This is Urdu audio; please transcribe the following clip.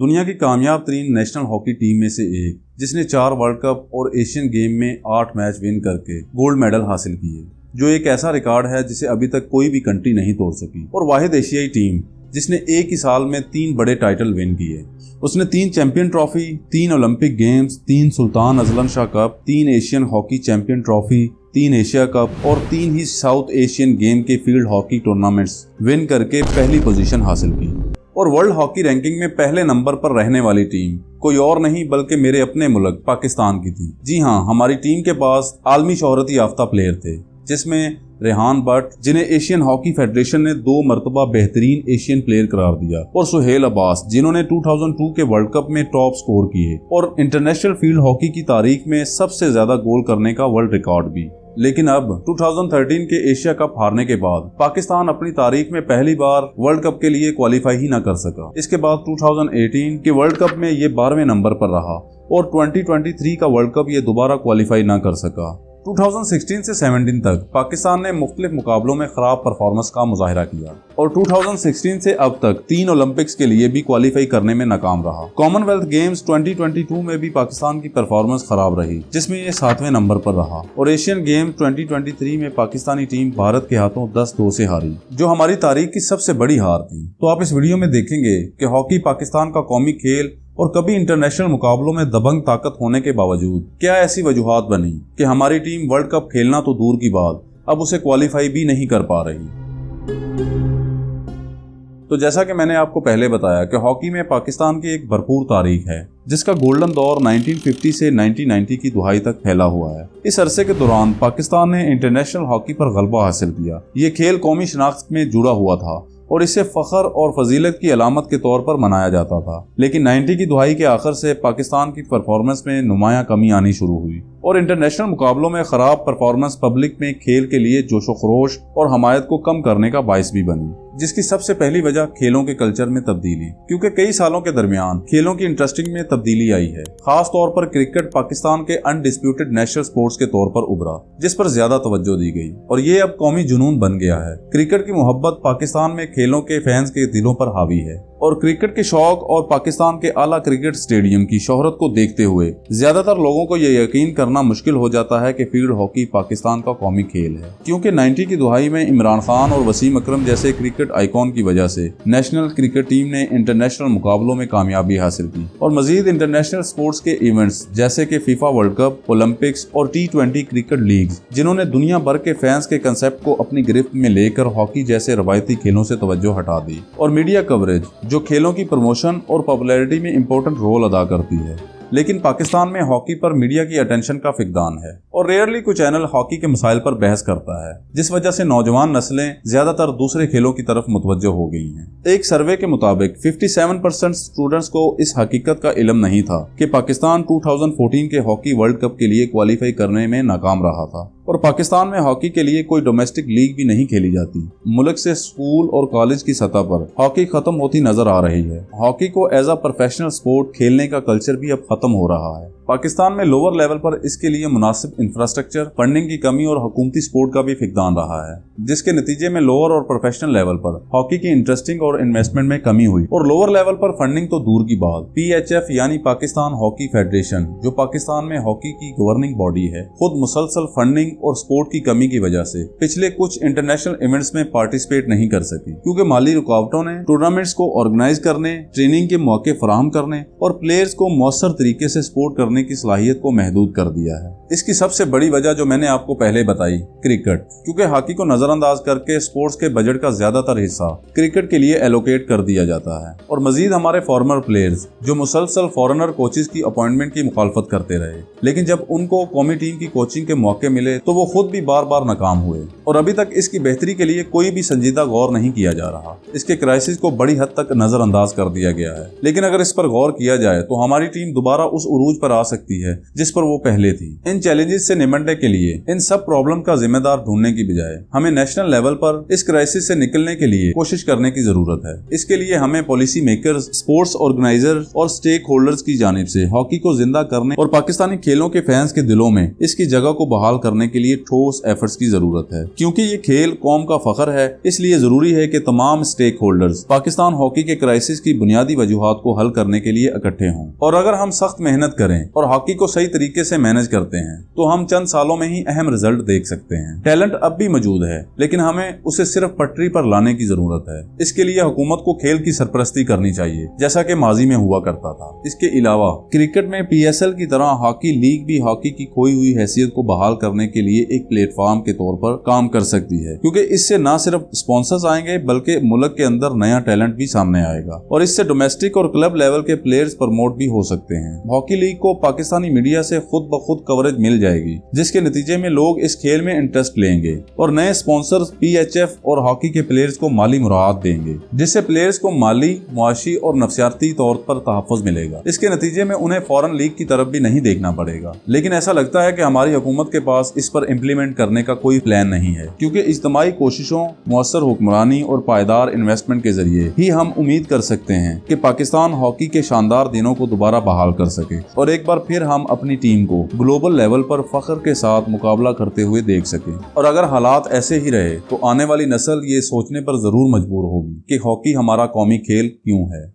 دنیا کی کامیاب ترین نیشنل ہاکی ٹیم میں سے ایک، جس نے چار ورلڈ کپ اور ایشین گیم میں آٹھ میچ ون کر کے گولڈ میڈل حاصل کیے، جو ایک ایسا ریکارڈ ہے جسے ابھی تک کوئی بھی کنٹری نہیں توڑ سکی۔ اور واحد ایشیائی ٹیم، جس نے ایک ہی سال میں تین بڑے ٹائٹل ون کیے۔ اس نے تین چیمپئن ٹرافی، تین اولمپک گیمز، تین سلطان ازلم شاہ کپ، تین ایشین ہاکی چیمپئن ٹرافی، تین ایشیا کپ اور تین ہی ساؤتھ ایشین گیم کے فیلڈ ہاکی ٹورنامنٹس ون کر کے پہلی پوزیشن حاصل کی۔ اور ورلڈ ہاکی رینکنگ میں پہلے نمبر پر رہنے والی ٹیم کوئی اور نہیں بلکہ میرے اپنے ملک پاکستان کی تھی۔ جی ہاں ہماری ٹیم کے پاس عالمی شہرت یافتہ پلیئر تھے، جس میں ریحان بٹ، جنہیں ایشین ہاکی فیڈریشن نے دو مرتبہ بہترین ایشین پلیئر قرار دیا، اور سہیل عباس، جنہوں نے 2002 کے ورلڈ کپ میں ٹاپ سکور کیے، اور انٹرنیشنل فیلڈ ہاکی کی تاریخ میں سب سے زیادہ گول کرنے کا ورلڈ ریکارڈ بھی۔ لیکن اب 2013 کے ایشیا کپ ہارنے کے بعد پاکستان اپنی تاریخ میں پہلی بار ورلڈ کپ کے لیے کوالیفائی ہی نہ کر سکا۔ اس کے بعد 2018 کے ورلڈ کپ میں یہ بارہویں نمبر پر رہا اور 2023 کا ورلڈ کپ یہ دوبارہ کوالیفائی نہ کر سکا۔ 2016 سے 17 تک پاکستان نے مختلف مقابلوں میں خراب پرفارمنس کا مظاہرہ کیا اور 2016 سے اب تک تین اولمپکس کے لیے بھی کوالیفائی کرنے میں ناکام رہا۔ کامن ویلتھ گیمز 2022 میں بھی پاکستان کی پرفارمنس خراب رہی، جس میں یہ ساتویں نمبر پر رہا۔ اور ایشین گیم 2023 میں پاکستانی ٹیم بھارت کے ہاتھوں دس دو سے ہاری، جو ہماری تاریخ کی سب سے بڑی ہار تھی۔ تو آپ اس ویڈیو میں دیکھیں گے کہ ہاکی پاکستان کا قومی کھیل اور کبھی انٹرنیشنل مقابلوں میں دبنگ طاقت ہونے کے باوجود، کیا ایسی وجوہات بنی کہ ہماری ٹیم ورلڈ کپ کھیلنا تو دور کی بات، اب اسے کوالیفائی بھی نہیں کر پا رہی؟ تو جیسا کہ میں نے آپ کو پہلے بتایا کہ ہاکی میں پاکستان کی ایک بھرپور تاریخ ہے، جس کا گولڈن دور 1950 سے 1990 کی دہائی تک پھیلا ہوا ہے۔ اس عرصے کے دوران پاکستان نے انٹرنیشنل ہاکی پر غلبہ حاصل کیا۔ یہ کھیل قومی شناخت میں جڑا ہوا تھا۔ اور اسے فخر اور فضیلت کی علامت کے طور پر منایا جاتا تھا۔ لیکن نائنٹی کی دہائی کے آخر سے پاکستان کی پرفارمنس میں نمایاں کمی آنی شروع ہوئی۔ اور انٹرنیشنل مقابلوں میں خراب پرفارمنس پبلک میں کھیل کے لیے جوش و خروش اور حمایت کو کم کرنے کا باعث بھی بنی۔ جس کی سب سے پہلی وجہ کھیلوں کے کلچر میں تبدیلی کیونکہ کئی سالوں کے درمیان کھیلوں کی انٹرسٹنگ میں تبدیلی آئی ہے۔ خاص طور پر کرکٹ پاکستان کے انڈسپیوٹڈ نیشنل سپورٹس کے طور پر ابھرا، جس پر زیادہ توجہ دی گئی۔ اور یہ اب قومی جنون بن گیا ہے۔ کرکٹ کی محبت پاکستان میں کھیلوں کے فینس کے دلوں پر حاوی ہے۔ اور کرکٹ کے شوق اور پاکستان کے اعلیٰ کرکٹ اسٹیڈیم کی شہرت کو دیکھتے ہوئے زیادہ تر لوگوں کو یہ یقین کرنا مشکل ہو جاتا ہے کہ فیلڈ ہاکی پاکستان کا قومی کھیل ہے۔ کیونکہ نائنٹی کی دہائی میں عمران خان اور وسیم اکرم جیسے کرکٹ آئیکن کی وجہ سے نیشنل کرکٹ ٹیم نے انٹرنیشنل مقابلوں میں کامیابی حاصل کی اور مزید انٹرنیشنل سپورٹس کے ایونٹس جیسے کہ فیفا ورلڈ کپ، اولمپکس اور ٹی ٹوینٹی کرکٹ لیگ جنہوں نے دنیا بھر کے فینس کے کنسپٹ کو اپنی گرفت میں لے کر ہاکی جیسے روایتی کھیلوں سے توجہ ہٹا دی۔ اور میڈیا کوریج جو کھیلوں کی پروموشن اور پاپولیرٹی میں امپورٹنٹ رول ادا کرتی ہے۔ لیکن پاکستان میں ہاکی پر میڈیا کی اٹینشن کا فقدان ہے۔ اور ریئرلی کوئی چینل ہاکی کے مسائل پر بحث کرتا ہے، جس وجہ سے نوجوان نسلیں زیادہ تر دوسرے کھیلوں کی طرف متوجہ ہو گئی ہیں۔ ایک سروے کے مطابق 57 پرسینٹ اسٹوڈنٹس کو اس حقیقت کا علم نہیں تھا کہ پاکستان 2014 کے ہاکی ورلڈ کپ کے لیے کوالیفائی کرنے میں ناکام رہا تھا۔ اور پاکستان میں ہاکی کے لیے کوئی ڈومیسٹک لیگ بھی نہیں کھیلی جاتی۔ ملک سے اسکول اور کالج کی سطح پر ہاکی ختم ہوتی نظر آ رہی ہے۔ ہاکی کو ایز اے پروفیشنل سپورٹ کھیلنے کا کلچر بھی اب ختم ہو رہا ہے۔ پاکستان میں لوور لیول پر اس کے لیے مناسب انفراسٹرکچر فنڈنگ کی کمی اور حکومتی سپورٹ کا بھی فقدان رہا ہے، جس کے نتیجے میں لوور اور پروفیشنل لیول پر ہاکی کی انٹرسٹنگ اور انویسٹمنٹ میں کمی ہوئی۔ اور لوور لیول پر فنڈنگ تو دور کی بات۔ پی ایچ ایف یعنی پاکستان ہاکی فیڈریشن جو پاکستان میں ہاکی کی گورننگ باڈی ہے، خود مسلسل فنڈنگ اور سپورٹ کی کمی کی وجہ سے پچھلے کچھ انٹرنیشنل ایونٹس میں پارٹیسپیٹ نہیں کر سکی۔ کیونکہ مالی رکاوٹوں نے ٹورنامنٹس کو آرگنائز کرنے ٹریننگ کے موقع فراہم کرنے اور پلیئرز کو مؤثر طریقے سے سپورٹ کرنے کرنے کی صلاحیت کو محدود کر دیا ہے۔ اس کی سب سے بڑی وجہ جو میں نے آپ کو پہلے بتائی، کرکٹ۔ کیونکہ ہاکی کو نظر انداز کر کے سپورٹس کے بجٹ کا زیادہ تر حصہ کرکٹ کے لیے ایلوکیٹ کر دیا جاتا ہے۔ اور مزید ہمارے فارمر پلیئرز جو مسلسل فورنر کوچز کی اپوائنٹمنٹ کی مخالفت کرتے رہے، لیکن جب ان کو قومی ٹیم کی کوچنگ کے موقع ملے تو وہ خود بھی بار بار ناکام ہوئے۔ اور ابھی تک اس کی بہتری کے لیے کوئی بھی سنجیدہ غور نہیں کیا جا رہا۔ اس کے کرائسس کو بڑی حد تک نظر انداز کر دیا گیا ہے۔ لیکن اگر اس پر غور کیا جائے تو ہماری ٹیم دوبارہ اس عروج پر آ سکتی ہے، جس پر وہ پہلے تھی۔ ان چیلنجز سے نمٹنے کے لیے، ان سب پرابلم کا ذمہ دار ڈھونڈنے کی بجائے، ہمیں نیشنل لیول پر اس کرائسس سے نکلنے کے لیے کوشش کرنے کی ضرورت ہے۔ اس کے لیے ہمیں پالیسی میکرز اسپورٹس آرگنائزر اور اسٹیک ہولڈرز کی جانب سے ہاکی کو زندہ کرنے اور پاکستانی کھیلوں کے فینس کے دلوں میں اس کی جگہ کو بحال کرنے کے لیے ٹھوس ایفرٹس کی ضرورت ہے۔ کیونکہ یہ کھیل قوم کا فخر ہے، اس لیے ضروری ہے کہ تمام اسٹیک ہولڈرز پاکستان ہاکی کے کرائسس کی بنیادی وجوہات کو حل کرنے کے لیے اکٹھے ہوں۔ اور اگر ہم سخت محنت کریں اور ہاکی کو صحیح طریقے سے مینج کرتے ہیں، تو ہم چند سالوں میں ہی اہم رزلٹ دیکھ سکتے ہیں۔ ٹیلنٹ اب بھی موجود ہے، لیکن ہمیں اسے صرف پٹری پر لانے کی ضرورت ہے۔ اس کے لیے حکومت کو کھیل کی سرپرستی کرنی چاہیے، جیسا کہ ماضی میں ہوا کرتا تھا۔ اس کے علاوہ، کرکٹ میں پی ایس ایل کی طرح ہاکی لیگ بھی ہاکی کی کھوئی ہوئی حیثیت کو بحال کرنے کے لیے ایک پلیٹ فارم کے طور پر کام کر سکتی ہے، کیونکہ اس سے نہ صرف اسپانسرز آئیں گے، بلکہ ملک کے اندر نیا ٹیلنٹ بھی سامنے آئے گا۔ اور اس سے ڈومیسٹک اور کلب لیول کے پلیئرز پروموٹ بھی ہو سکتے ہیں۔ ہاکی لیگ کو پاکستانی میڈیا سے خود بخود کوریج مل جائے گی، جس کے نتیجے میں لوگ اس کھیل میں انٹرسٹ لیں گے اور نئے اسپانسر پی ایچ ایف اور ہاکی کے پلیئرز کو مالی مراحت دیں گے، جس سے پلیئرز کو مالی، معاشی اور نفسیاتی طور پر تحفظ ملے گا۔ اس کے نتیجے میں انہیں فورن لیگ کی طرف بھی نہیں دیکھنا پڑے گا۔ لیکن ایسا لگتا ہے کہ ہماری حکومت کے پاس اس پر امپلیمنٹ کرنے کا کوئی پلان نہیں ہے، کیونکہ اجتماعی کوششوں، مؤثر حکمرانی اور پائیدار انویسٹمنٹ کے ذریعے ہی ہم امید کر سکتے ہیں کہ پاکستان ہاکی کے شاندار دنوں کو دوبارہ بحال کر سکے۔ اور ایک بار پھر ہم اپنی ٹیم کو گلوبل لیول پر فخر کے ساتھ مقابلہ کرتے ہوئے دیکھ سکیں۔ اور اگر حالات ایسے ہی رہے، تو آنے والی نسل یہ سوچنے پر ضرور مجبور ہوگی کہ ہاکی ہمارا قومی کھیل کیوں ہے۔